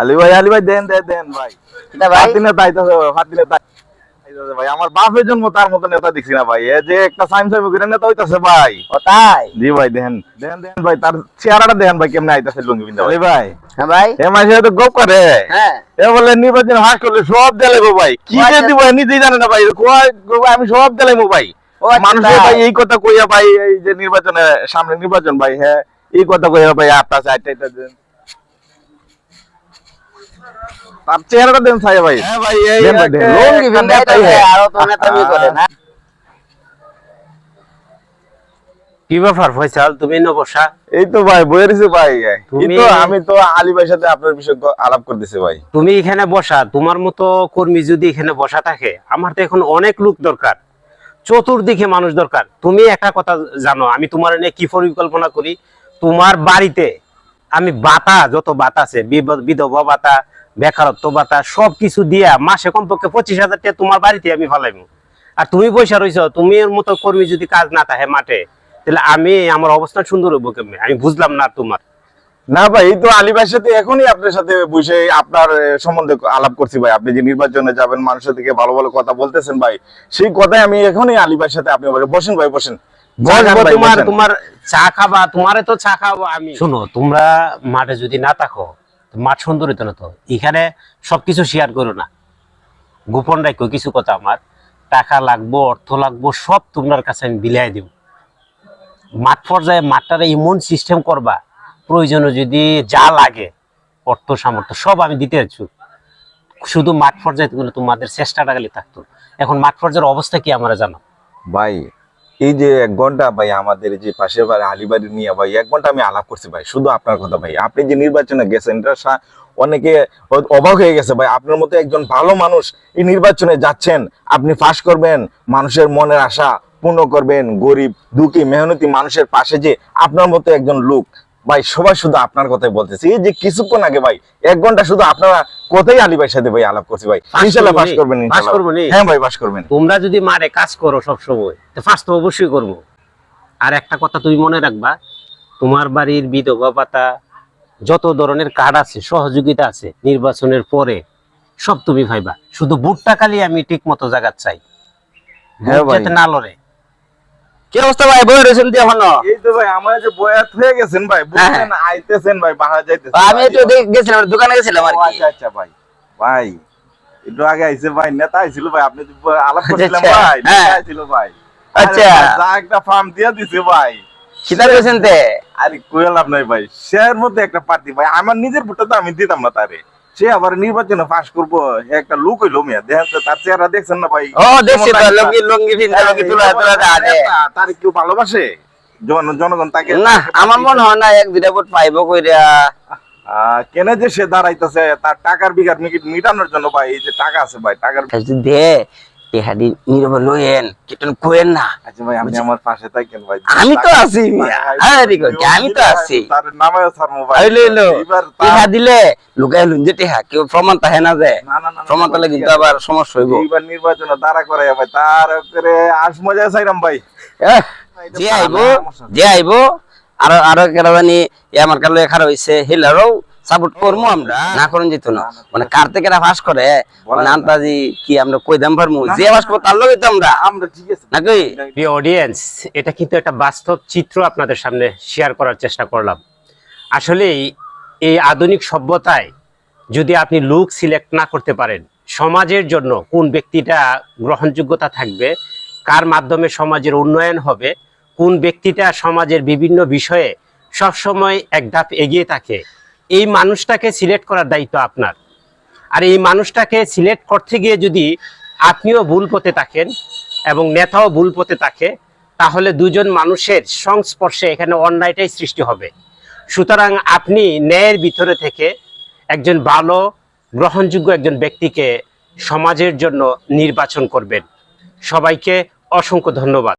আলি ভাই আলি ভাই দেন দেন দেন ভাই। ভাই? আইতাছে ভাই, ফাতি নেতা আইতাছে ভাই আমার বাপের জন্ম তার মতো নেতা দেখছি না ভাই। এ যে একটা সাইম সাইম করে নেতা হইতাছে ভাই। ও তাই? জি ভাই দেন। দেন দেন ভাই তার চেহারাটা দেখেন ভাই কেমনে আইতাছে লুঙ্গি পিন্দা ভাই ভাই। হ্যাঁ ভাই? এ মাসে তো গপ করে। হ্যাঁ। এ বলে নির্বাচন হাস করলে সব দেলে গো ভাই। কি যে। দিব নিজেই জানে না ভাই। কয় আমি সব দেলাই মো ভাই। আচ্ছা, মানুষের ভাই এই কথা কইয়া ভাই এই যে নির্বাচনে সামনে নির্বাচন ভাই হ্যাঁ এই কথা কইয়া ভাই আটটা চারটা দেন। তার চেহারাটা দেন ছায়া ভাই। হ্যাঁ ভাই এই। লুঙ্গি আরও তো নেতামি করে না। কি ব্যাপার ফয়সাল তুমি ন বসা? এই তো ভাই ভাই। এই তো আমি তো আলী ভাইয়ের সাথে আপনার বিষয়ে আলাপ করতেছি ভাই। তুমি এখানে বসা তোমার মতো কর্মী যদি এখানে বসা থাকে আমার তো এখন অনেক লোক দরকার। চতুর্দিকে মানুষ দরকার। তুমি একটা কথা জানো আমি তোমার নিয়ে কি পরিকল্পনা করি? তোমার বাড়িতে আমি বাতা যত বাতা আছে বিব- বিধবা বাতা বেকারত্ব বাতা সব কিছু দিয়া মাসে কমপক্ষে পঁচিশ হাজার টাকা তোমার বাড়িতে আমি ফেলাইবো আর তুমি পয়সা রইছ তুমি এর মতো কর্মী যদি কাজ না থাকে মাঠে তাহলে আমি আমার অবস্থান সুন্দর হইব কেমনে? আমি বুঝলাম না তোমার। না ভাই এই তো আলী ভাইয়ের সাথে এখনই আপনার সাথে বসে আপনার সম্বন্ধে আলাপ করছি ভাই। আপনি যে নির্বাচনে যাবেন মানুষের দিকে ভালো ভালো কথা বলতেছেন ভাই সেই কথাই আমি এখনই আলী ভাইয়ের সাথে আপনি বসেন ভাই বসেন। তোমার তোমার চা খাবা তোমারে তো চা খাব আমি। শোনো তোমরা মাঠে যদি না থাকো মাঠ সুন্দর হতো না তো? এখানে সবকিছু শেয়ার করো না। গোপন রাখো কিছু কথা আমার। টাকা লাগবো, অর্থ লাগবো, সব তোমার কাছে আমি বিলাই দিব। মাঠ পর্যায়ে মাঠটারে এমন সিস্টেম করবা, প্রয়োজনে যদি যা লাগে, অর্থ, সামর্থ্য, সব আমি দিতে আছি শুধু মাঠ পর্যায়ে তুমি তোমাদের চেষ্টাটা খালি থাকতো। এখন মাঠ পর্যায়ের অবস্থা কি আমরা জানো ভাই এই যে এক ঘণ্টা ভাই আমাদের যে পাশের বাড়ি, আলিবাড়ি নিয়ে ভাই, এক ঘণ্টা আমি আলাপ করছি ভাই, শুধু আপনার কথা ভাই। আপনি যে নির্বাচনে গেছেন অনেকে অবাক হয়ে গেছে ভাই, আপনার মতো একজন ভালো মানুষ এই নির্বাচনে যাচ্ছেন, আপনি ফাঁস করবেন, মানুষের মনের আশা পূর্ণ করবেন, গরিব, দুঃখী, মেহনতি মানুষের পাশে যে আপনার মতো একজন লোক। ভাই সবাই শুধু আপনার কথাই বলতেছে এই যে কিছুক্ষণ আগে ভাই এক ঘণ্টা শুধু আপনারা কোথায় আলী ভাইয়ের সাথে ভাই আলাপ করছি ভাই পাস ইনশাল্লাহ পাস নি? করবেন পাস ইনশাল্লাহ। নি? হ্যাঁ ভাই পাস করবেন তোমরা যদি মারে কাজ করো সব সময় তো ফার্স্ট তো অবশ্যই করব আর একটা কথা তুমি মনে রাখবা তোমার বাড়ির বিধবা পাতা যত ধরনের কার্ড আছে সহযোগিতা আছে নির্বাচনের পরে সব তুমি ভাইবা শুধু বুটটা খালি আমি ঠিক মতো জায়গা চাই হ্যাঁ ভাই। না লড়ে কি অবস্থা ভাই? বই রয়েছেন দিয়ে এখনও এই তো ভাই আমার যে বয়াত হয়ে গেছেন ভাই বুঝছেন আইতেছেন ভাই বাহার যাইতেছেন আমি একটু দেখ- গেছিলাম দোকানে গেছিলাম আর কি। আচ্ছা আচ্ছা ভাই। ভাই একটু আগে আইছে ভাই নেতা আইছিল ভাই আপনি তো আলাপ করছিলাম আচ্ছা, ভাই নেতা হ্যাঁ। আইছিল ভাই। আচ্ছা। যা একটা ফার্ম দিয়া দিছে ভাই। কিতার গেছেন তে আরে লাভ নাই ভাই শেয়ার মধ্যে একটা পার্টি ভাই আমার নিজের ভোটটা তো আমি দিতাম না তারে। সে আবার নির্বাচনে পাস করব একটা লোক হইল মিয়া। দেখেন তো তার চেহারা দেখছেন না ভাই? ও দেখছি তো লঙ্গি লঙ্গি পিন্দা লঙ্গি তুলা তুলা আছে। তার কেউ ভালোবাসে। জনগণ তাকে না আমার মনে হয় না এক দুইটা ভোট পাইব কইরা। কেন যে সে দাঁড়াইতেছে তার টাকার বিঘার মিটানোর জন্য ভাই এই যে টাকা আছে ভাই টাকার দে তেহাদি নীরব লইয়েন কিটন কোয়েন না? আচ্ছা ভাই আপনি আমার পাশে থাকেন ভাই। আমি তো আছি আরে কই, আমি তো আছি। তার নামেও স্যার মোবাইল। এলো এবার তার- দিলে লুকাই লুন যে টেহা কেউ প্রমাণ তাহে না যে। না, না, না, না, প্রমাণ তাহলে কিন্তু আবার সমস্যা হইব। এইবার নির্বাচনে দাঁড়া করে ভাই তার করে আস মজা চাইরাম ভাই। যে আইব যে আইব আরও আরও কেরা জানি আমার কালো খারাপ হইছে হিলারও সাপোর্ট করব আমরা না করুন যেত না। মানে কার থেকে এরা করে? মানে আন্তাজি কি আমরা কই দাম পারমু? যে পাস করব তার লগে তো আমরা। আমরা ঠিক আছে। নাকি? প্রিয় অডিয়েন্স এটা কিন্তু একটা বাস্তব চিত্র আপনাদের সামনে শেয়ার করার চেষ্টা করলাম। আসলে এই আধুনিক সভ্যতায় যদি আপনি লুক সিলেক্ট না করতে পারেন সমাজের জন্য কোন ব্যক্তিটা গ্রহণযোগ্যতা থাকবে কার মাধ্যমে সমাজের উন্নয়ন হবে কোন ব্যক্তিটা সমাজের বিভিন্ন বিষয়ে সবসময় এক ধাপ এগিয়ে থাকে এই মানুষটাকে সিলেক্ট করার দায়িত্ব আপনার। আর এই মানুষটাকে সিলেক্ট করতে গিয়ে যদি আপনিও ভুল পথে থাকেন এবং নেতাও ভুল পথে থাকে, তাহলে দুজন মানুষের সংস্পর্শে এখানে অন্যায়টাই সৃষ্টি হবে। সুতরাং আপনি ন্যায়ের ভিতরে থেকে একজন ভালো, গ্রহণযোগ্য একজন ব্যক্তিকে সমাজের জন্য নির্বাচন করবেন। সবাইকে অসংখ্য ধন্যবাদ।